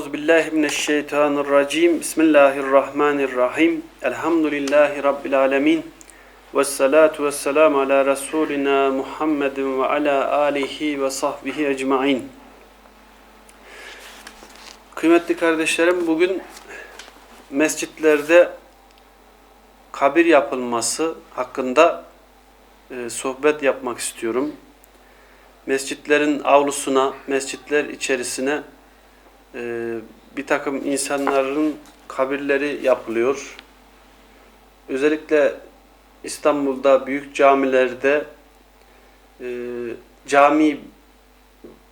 Euzu billahi mineşşeytanirracim. Bismillahirrahmanirrahim. Elhamdülillahi rabbil alamin. Ves salatu vesselam ala rasulina Muhammedin ve ala alihi ve sahbihi ecmaîn. Kıymetli kardeşlerim, bugün mescitlerde kabir yapılması hakkında e, sohbet yapmak istiyorum. Mescitlerin avlusuna, mescitler içerisine e, bir takım insanların kabirleri yapılıyor. Özellikle İstanbul'da büyük camilerde e, cami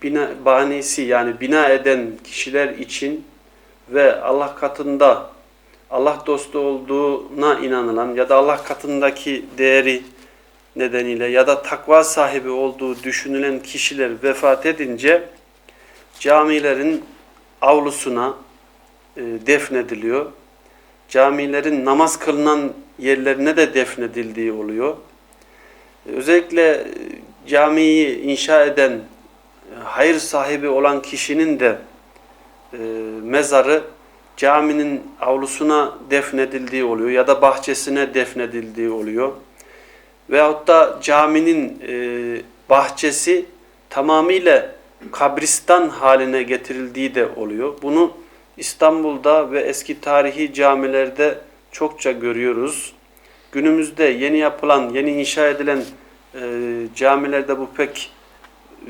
bina, banisi yani bina eden kişiler için ve Allah katında Allah dostu olduğuna inanılan ya da Allah katındaki değeri nedeniyle ya da takva sahibi olduğu düşünülen kişiler vefat edince camilerin avlusuna e, defnediliyor. Camilerin namaz kılınan yerlerine de defnedildiği oluyor. E, özellikle e, camiyi inşa eden, e, hayır sahibi olan kişinin de e, mezarı caminin avlusuna defnedildiği oluyor ya da bahçesine defnedildiği oluyor. Veyahut da caminin e, bahçesi tamamıyla kabristan haline getirildiği de oluyor. Bunu İstanbul'da ve eski tarihi camilerde çokça görüyoruz. Günümüzde yeni yapılan, yeni inşa edilen e, camilerde bu pek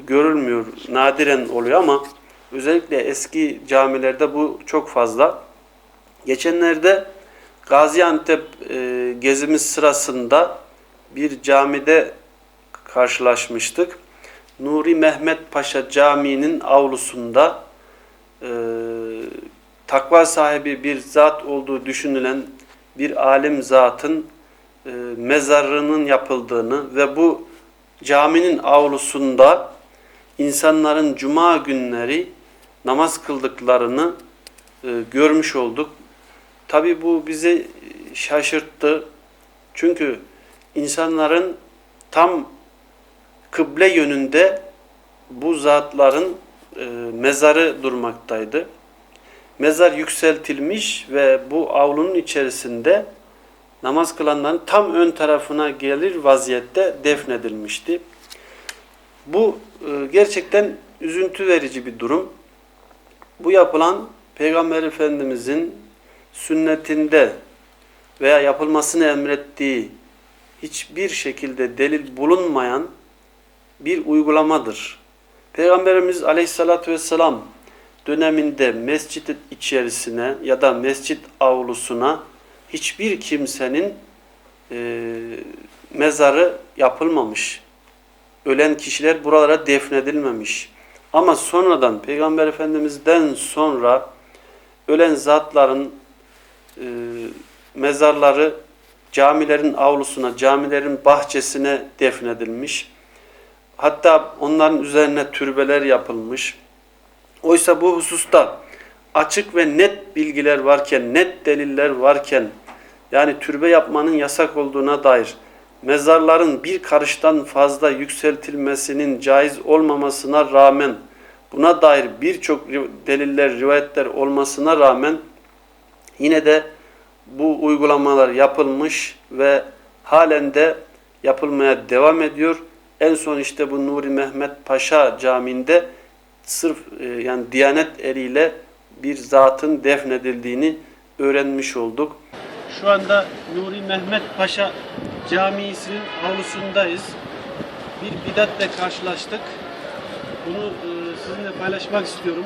görülmüyor, nadiren oluyor ama özellikle eski camilerde bu çok fazla. Geçenlerde Gaziantep e, gezimiz sırasında bir camide karşılaşmıştık. Nuri Mehmet Paşa Camii'nin avlusunda e, takva sahibi bir zat olduğu düşünülen bir alim zatın e, mezarının yapıldığını ve bu caminin avlusunda insanların cuma günleri namaz kıldıklarını e, görmüş olduk. Tabi bu bizi şaşırttı. Çünkü insanların tam kıble yönünde bu zatların e, mezarı durmaktaydı. Mezar yükseltilmiş ve bu avlunun içerisinde namaz kılanların tam ön tarafına gelir vaziyette defnedilmişti. Bu e, gerçekten üzüntü verici bir durum. Bu yapılan Peygamber Efendimizin sünnetinde veya yapılmasını emrettiği hiçbir şekilde delil bulunmayan bir uygulamadır. Peygamberimiz Aleyhisselatü vesselam döneminde mescit içerisine ya da mescit avlusuna hiçbir kimsenin e, mezarı yapılmamış. Ölen kişiler buralara defnedilmemiş. Ama sonradan Peygamber Efendimiz'den sonra ölen zatların e, mezarları camilerin avlusuna, camilerin bahçesine defnedilmiş. Hatta onların üzerine türbeler yapılmış. Oysa bu hususta açık ve net bilgiler varken, net deliller varken, yani türbe yapmanın yasak olduğuna dair, mezarların bir karıştan fazla yükseltilmesinin caiz olmamasına rağmen, buna dair birçok deliller, rivayetler olmasına rağmen, yine de bu uygulamalar yapılmış ve halen de yapılmaya devam ediyor. En son işte bu Nuri Mehmet Paşa Camii'nde sırf e, yani Diyanet eliyle bir zatın defnedildiğini öğrenmiş olduk. Şu anda Nuri Mehmet Paşa Camii'sinin avlusundayız. Bir bidatle karşılaştık. Bunu e, sizinle paylaşmak istiyorum.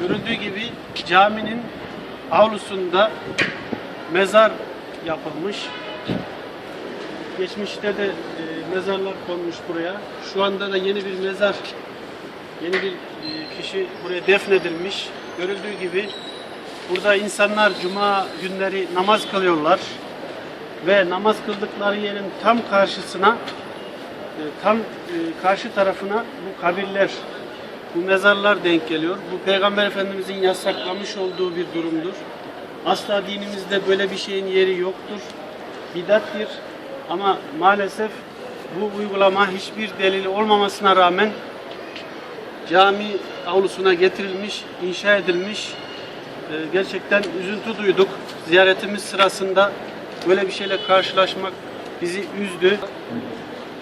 Görüldüğü gibi caminin avlusunda mezar yapılmış. Geçmişte de e, mezarlar konmuş buraya. Şu anda da yeni bir mezar, yeni bir e, kişi buraya defnedilmiş. Görüldüğü gibi burada insanlar cuma günleri namaz kılıyorlar. Ve namaz kıldıkları yerin tam karşısına, e, tam e, karşı tarafına bu kabirler, bu mezarlar denk geliyor. Bu Peygamber Efendimizin yasaklamış olduğu bir durumdur. Asla dinimizde böyle bir şeyin yeri yoktur. Bidattir. Ama maalesef bu uygulama hiçbir delili olmamasına rağmen cami avlusuna getirilmiş, inşa edilmiş. Ee, gerçekten üzüntü duyduk. Ziyaretimiz sırasında böyle bir şeyle karşılaşmak bizi üzdü.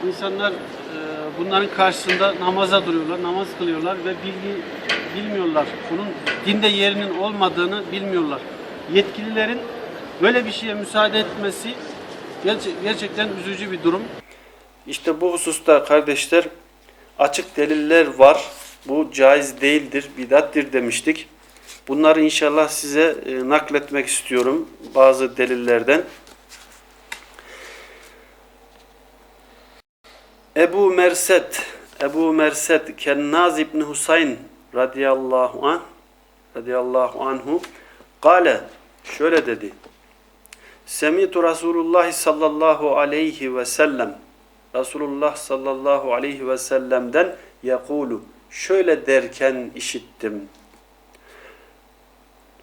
İnsanlar e, bunların karşısında namaza duruyorlar, namaz kılıyorlar ve bilgi bilmiyorlar. Bunun dinde yerinin olmadığını bilmiyorlar. Yetkililerin böyle bir şeye müsaade etmesi gerçekten üzücü bir durum. İşte bu hususta kardeşler açık deliller var. Bu caiz değildir, bidattir demiştik. Bunları inşallah size e, nakletmek istiyorum bazı delillerden. Ebu Merset, Ebu Merset Kennaz İbni Husayn radıyallahu anh radıyallahu anhu kale şöyle dedi. Semitu Resulullah sallallahu aleyhi ve sellem Resulullah sallallahu aleyhi ve sellem'den yakulu şöyle derken işittim.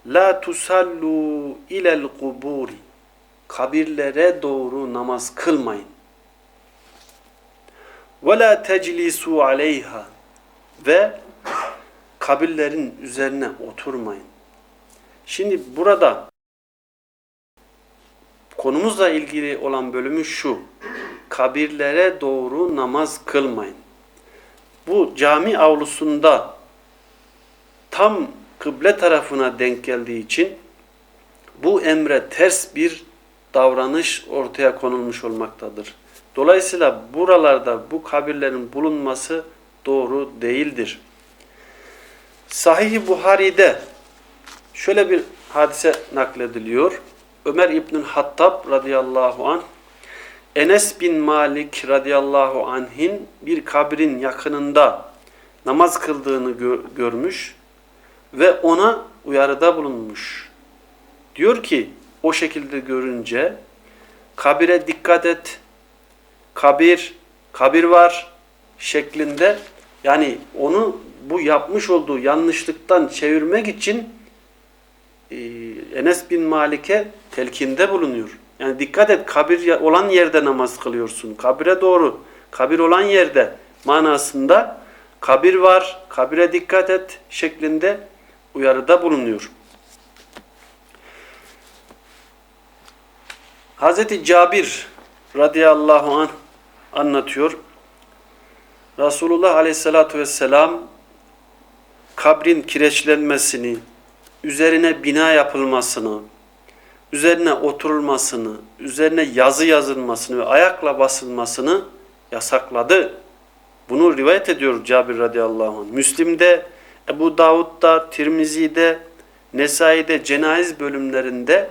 La tusallu ilel kuburi kabirlere doğru namaz kılmayın. Ve la teclisu aleyha ve kabirlerin üzerine oturmayın. Şimdi burada konumuzla ilgili olan bölümü şu. Kabirlere doğru namaz kılmayın. Bu cami avlusunda tam kıble tarafına denk geldiği için bu emre ters bir davranış ortaya konulmuş olmaktadır. Dolayısıyla buralarda bu kabirlerin bulunması doğru değildir. Sahih-i Buhari'de şöyle bir hadise naklediliyor. Ömer İbnül Hattab radıyallahu anh Enes bin Malik radıyallahu anh'in bir kabrin yakınında namaz kıldığını gö- görmüş ve ona uyarıda bulunmuş. Diyor ki o şekilde görünce kabire dikkat et. Kabir, kabir var şeklinde yani onu bu yapmış olduğu yanlışlıktan çevirmek için e, Enes bin Malik'e telkinde bulunuyor. Yani dikkat et kabir olan yerde namaz kılıyorsun. Kabire doğru, kabir olan yerde manasında kabir var, kabire dikkat et şeklinde uyarıda bulunuyor. Hazreti Cabir radıyallahu anh anlatıyor. Resulullah aleyhissalatu vesselam kabrin kireçlenmesini, üzerine bina yapılmasını, üzerine oturulmasını, üzerine yazı yazılmasını ve ayakla basılmasını yasakladı. Bunu rivayet ediyor Cabir radıyallahu anh. Müslim'de, Ebu Davud'da, Tirmizi'de, Nesai'de, cenayiz bölümlerinde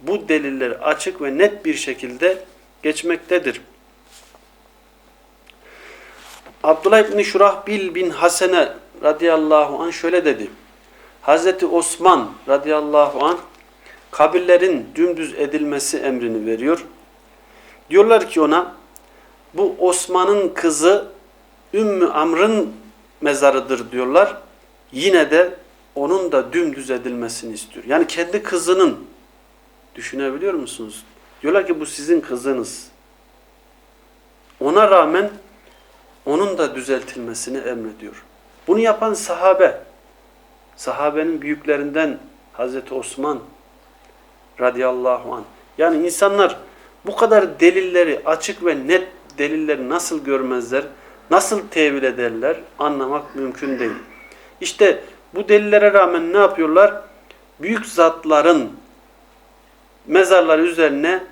bu deliller açık ve net bir şekilde geçmektedir. Abdullah İbni Şurahbil bin Hasene radıyallahu anh şöyle dedi. Hazreti Osman radıyallahu anh kabirlerin dümdüz edilmesi emrini veriyor. Diyorlar ki ona bu Osman'ın kızı Ümmü Amr'ın mezarıdır diyorlar. Yine de onun da dümdüz edilmesini istiyor. Yani kendi kızının düşünebiliyor musunuz? Diyorlar ki bu sizin kızınız. Ona rağmen onun da düzeltilmesini emrediyor. Bunu yapan sahabe, sahabenin büyüklerinden Hazreti Osman radıyallahu anh. Yani insanlar bu kadar delilleri açık ve net delilleri nasıl görmezler, nasıl tevil ederler anlamak mümkün değil. İşte bu delillere rağmen ne yapıyorlar? Büyük zatların mezarları üzerine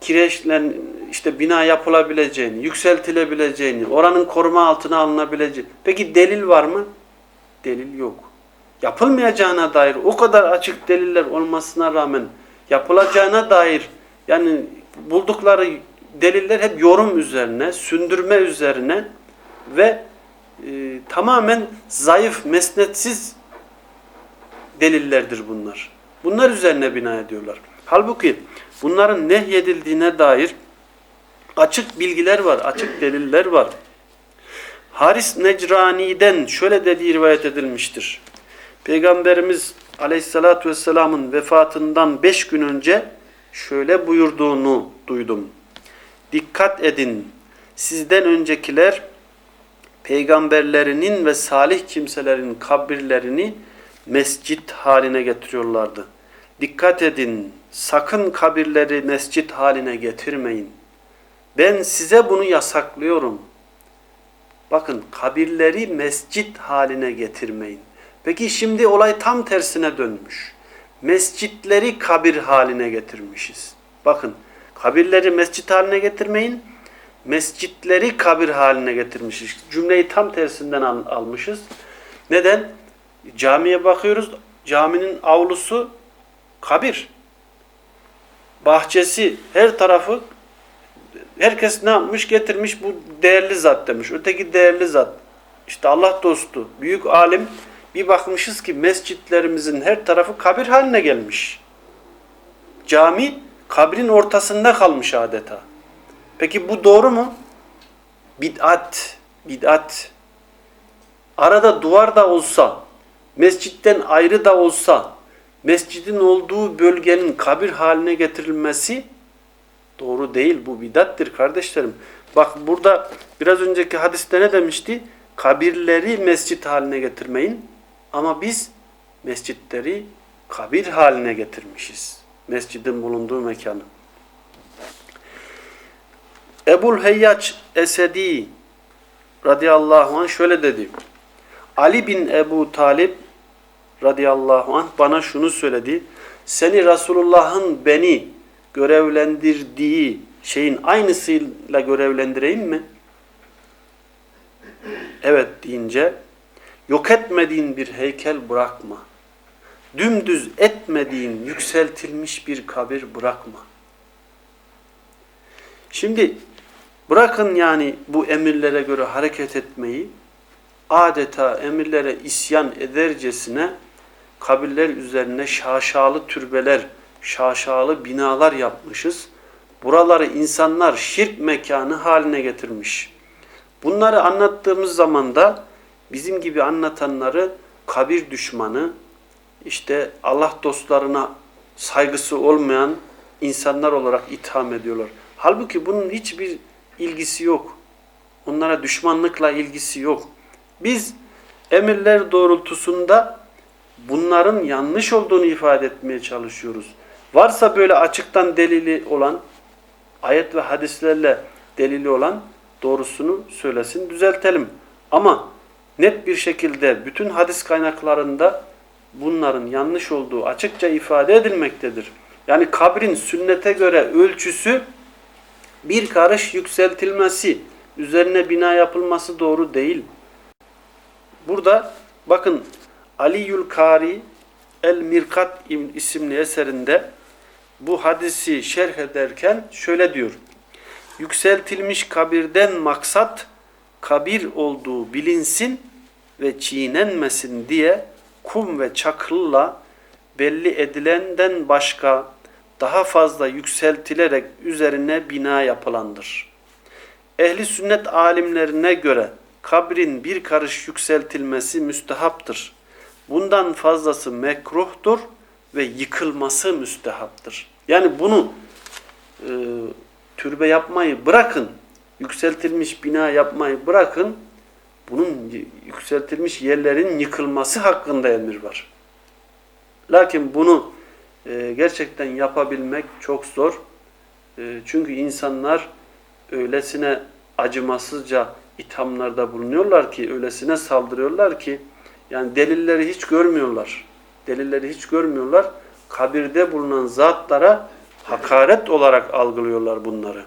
kireçlen işte bina yapılabileceğini, yükseltilebileceğini, oranın koruma altına alınabileceğini. Peki delil var mı? Delil yok. Yapılmayacağına dair o kadar açık deliller olmasına rağmen yapılacağına dair yani buldukları deliller hep yorum üzerine, sündürme üzerine ve e, tamamen zayıf, mesnetsiz delillerdir bunlar. Bunlar üzerine bina ediyorlar. Halbuki bunların nehyedildiğine dair açık bilgiler var, açık deliller var. Haris Necrani'den şöyle dediği rivayet edilmiştir. Peygamberimiz Aleyhisselatü Vesselam'ın vefatından beş gün önce şöyle buyurduğunu duydum. Dikkat edin, sizden öncekiler peygamberlerinin ve salih kimselerin kabirlerini mescit haline getiriyorlardı. Dikkat edin, sakın kabirleri mescit haline getirmeyin. Ben size bunu yasaklıyorum. Bakın kabirleri mescit haline getirmeyin. Peki şimdi olay tam tersine dönmüş. Mescitleri kabir haline getirmişiz. Bakın kabirleri mescit haline getirmeyin. Mescitleri kabir haline getirmişiz. Cümleyi tam tersinden al- almışız. Neden? Camiye bakıyoruz. Caminin avlusu kabir. Bahçesi her tarafı herkes ne yapmış? Getirmiş bu değerli zat demiş. Öteki değerli zat. İşte Allah dostu, büyük alim bir bakmışız ki mescitlerimizin her tarafı kabir haline gelmiş. Cami kabrin ortasında kalmış adeta. Peki bu doğru mu? Bid'at, bid'at. Arada duvar da olsa, mescitten ayrı da olsa, mescidin olduğu bölgenin kabir haline getirilmesi doğru değil. Bu bidattir kardeşlerim. Bak burada biraz önceki hadiste ne demişti? Kabirleri mescit haline getirmeyin. Ama biz mescitleri kabir haline getirmişiz. Mescidin bulunduğu mekanı. Ebul Heyyaç Esedi radıyallahu anh şöyle dedi. Ali bin Ebu Talip radıyallahu anh bana şunu söyledi. Seni Resulullah'ın beni görevlendirdiği şeyin aynısıyla görevlendireyim mi? Evet deyince yok etmediğin bir heykel bırakma. Dümdüz etmediğin yükseltilmiş bir kabir bırakma. Şimdi bırakın yani bu emirlere göre hareket etmeyi adeta emirlere isyan edercesine kabirler üzerine şaşalı türbeler, şaşalı binalar yapmışız. Buraları insanlar şirk mekanı haline getirmiş. Bunları anlattığımız zaman da bizim gibi anlatanları kabir düşmanı, işte Allah dostlarına saygısı olmayan insanlar olarak itham ediyorlar. Halbuki bunun hiçbir ilgisi yok. Onlara düşmanlıkla ilgisi yok. Biz emirler doğrultusunda bunların yanlış olduğunu ifade etmeye çalışıyoruz. Varsa böyle açıktan delili olan, ayet ve hadislerle delili olan doğrusunu söylesin, düzeltelim. Ama net bir şekilde bütün hadis kaynaklarında bunların yanlış olduğu açıkça ifade edilmektedir. Yani kabrin sünnete göre ölçüsü bir karış yükseltilmesi, üzerine bina yapılması doğru değil. Burada bakın Aliyül Kari El Mirkat isimli eserinde bu hadisi şerh ederken şöyle diyor. Yükseltilmiş kabirden maksat kabir olduğu bilinsin ve çiğnenmesin diye kum ve çakılla belli edilenden başka daha fazla yükseltilerek üzerine bina yapılandır. Ehli sünnet alimlerine göre kabrin bir karış yükseltilmesi müstehaptır. Bundan fazlası mekruhtur ve yıkılması müstehaptır. Yani bunu e, türbe yapmayı bırakın, yükseltilmiş bina yapmayı bırakın, bunun yükseltilmiş yerlerin yıkılması hakkında emir var. Lakin bunu e, gerçekten yapabilmek çok zor. E, çünkü insanlar öylesine acımasızca ithamlarda bulunuyorlar ki, öylesine saldırıyorlar ki, yani delilleri hiç görmüyorlar. Delilleri hiç görmüyorlar. Kabirde bulunan zatlara hakaret olarak algılıyorlar bunları.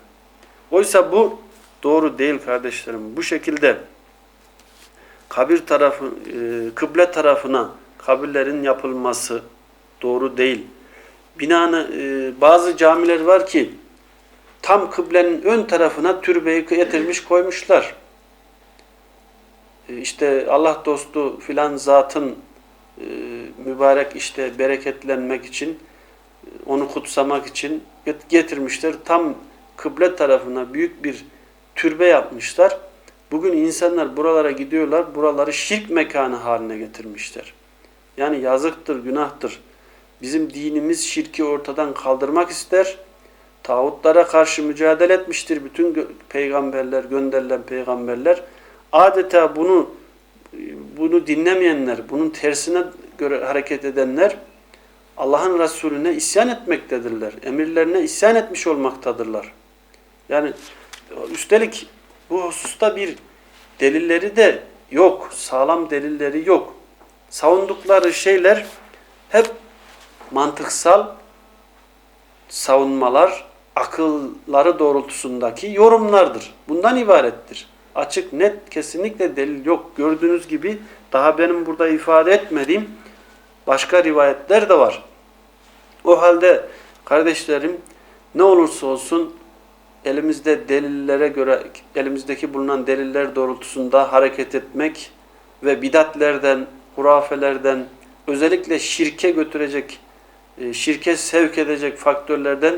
Oysa bu doğru değil kardeşlerim. Bu şekilde kabir tarafı, e, kıble tarafına kabirlerin yapılması doğru değil. Binanı e, bazı camiler var ki tam kıblenin ön tarafına türbeyi getirmiş koymuşlar. E, işte Allah dostu filan zatın e, mübarek işte bereketlenmek için e, onu kutsamak için getirmişler. Tam kıble tarafına büyük bir türbe yapmışlar. Bugün insanlar buralara gidiyorlar, buraları şirk mekanı haline getirmişler. Yani yazıktır, günahtır. Bizim dinimiz şirki ortadan kaldırmak ister. Tağutlara karşı mücadele etmiştir bütün peygamberler, gönderilen peygamberler. adeta bunu bunu dinlemeyenler, bunun tersine göre hareket edenler Allah'ın Resulüne isyan etmektedirler. Emirlerine isyan etmiş olmaktadırlar. Yani üstelik bu hususta bir delilleri de yok. Sağlam delilleri yok. Savundukları şeyler hep mantıksal savunmalar, akılları doğrultusundaki yorumlardır. Bundan ibarettir. Açık, net, kesinlikle delil yok. Gördüğünüz gibi daha benim burada ifade etmediğim başka rivayetler de var. O halde kardeşlerim ne olursa olsun elimizde delillere göre elimizdeki bulunan deliller doğrultusunda hareket etmek ve bidatlerden, hurafelerden özellikle şirke götürecek, e, şirke sevk edecek faktörlerden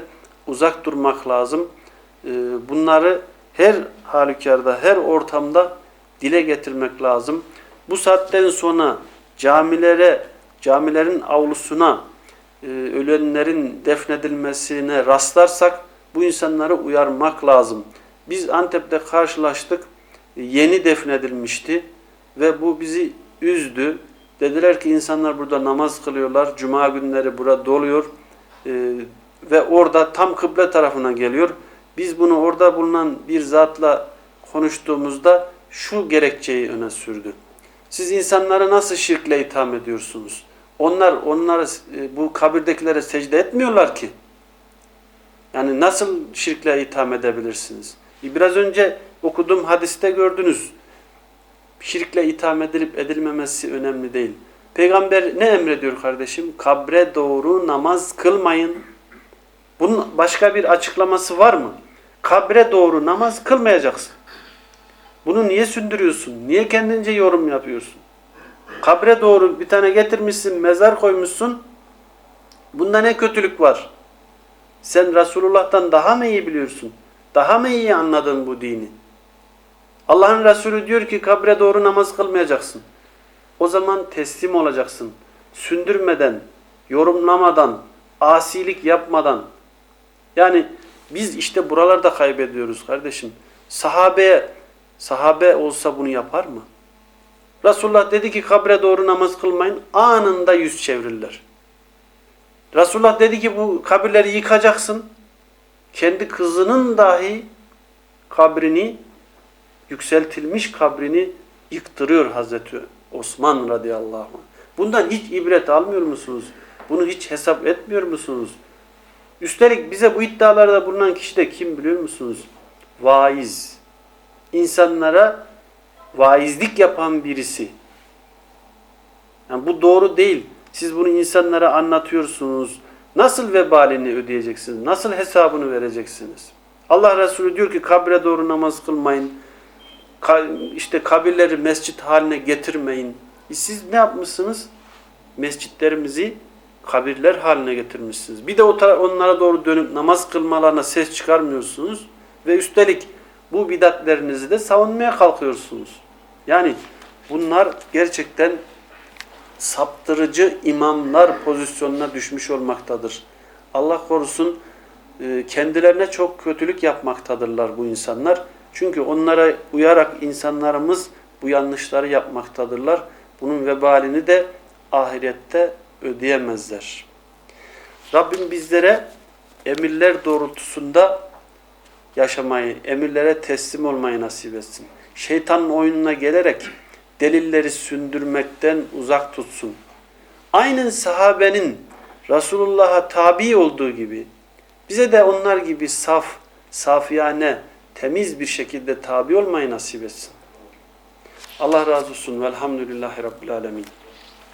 uzak durmak lazım. E, Bunları her halükarda, her ortamda dile getirmek lazım. Bu saatten sonra camilere, camilerin avlusuna e, ölenlerin defnedilmesine rastlarsak bu insanları uyarmak lazım. Biz Antep'te karşılaştık. Yeni defnedilmişti ve bu bizi üzdü. Dediler ki insanlar burada namaz kılıyorlar. Cuma günleri burada doluyor. E, ve orada tam kıble tarafına geliyor. Biz bunu orada bulunan bir zatla konuştuğumuzda şu gerekçeyi öne sürdü. Siz insanlara nasıl şirkle itham ediyorsunuz? Onlar onlara e, bu kabirdekilere secde etmiyorlar ki. Yani nasıl şirkle itham edebilirsiniz? E, Biraz önce okuduğum hadiste gördünüz. Şirkle itham edilip edilmemesi önemli değil. Peygamber ne emrediyor kardeşim? Kabre doğru namaz kılmayın. Bunun başka bir açıklaması var mı? Kabre doğru namaz kılmayacaksın. Bunu niye sündürüyorsun? Niye kendince yorum yapıyorsun? Kabre doğru bir tane getirmişsin, mezar koymuşsun. Bunda ne kötülük var? Sen Resulullah'tan daha mı iyi biliyorsun? Daha mı iyi anladın bu dini? Allah'ın Resulü diyor ki kabre doğru namaz kılmayacaksın. O zaman teslim olacaksın. Sündürmeden, yorumlamadan, asilik yapmadan. Yani biz işte buralarda kaybediyoruz kardeşim. Sahabeye, sahabe olsa bunu yapar mı? Resulullah dedi ki kabre doğru namaz kılmayın. Anında yüz çevirirler. Resulullah dedi ki bu kabirleri yıkacaksın. Kendi kızının dahi kabrini, yükseltilmiş kabrini yıktırıyor Hazreti Osman radıyallahu anh. Bundan hiç ibret almıyor musunuz? Bunu hiç hesap etmiyor musunuz? Üstelik bize bu iddialarda bulunan kişi de kim biliyor musunuz? Vaiz. İnsanlara vaizlik yapan birisi. Yani bu doğru değil. Siz bunu insanlara anlatıyorsunuz. Nasıl vebalini ödeyeceksiniz? Nasıl hesabını vereceksiniz? Allah Resulü diyor ki kabre doğru namaz kılmayın. Ka- işte kabirleri mescit haline getirmeyin. E siz ne yapmışsınız? Mescitlerimizi kabirler haline getirmişsiniz. Bir de onlara doğru dönüp namaz kılmalarına ses çıkarmıyorsunuz. Ve üstelik bu bidatlerinizi de savunmaya kalkıyorsunuz. Yani bunlar gerçekten saptırıcı imamlar pozisyonuna düşmüş olmaktadır. Allah korusun e, kendilerine çok kötülük yapmaktadırlar bu insanlar. Çünkü onlara uyarak insanlarımız bu yanlışları yapmaktadırlar. Bunun vebalini de ahirette ödeyemezler. Rabbim bizlere emirler doğrultusunda yaşamayı, emirlere teslim olmayı nasip etsin. Şeytanın oyununa gelerek delilleri sündürmekten uzak tutsun. Aynen sahabenin Resulullah'a tabi olduğu gibi bize de onlar gibi saf, safiyane, temiz bir şekilde tabi olmayı nasip etsin. Allah razı olsun. Velhamdülillahi Rabbil Alemin.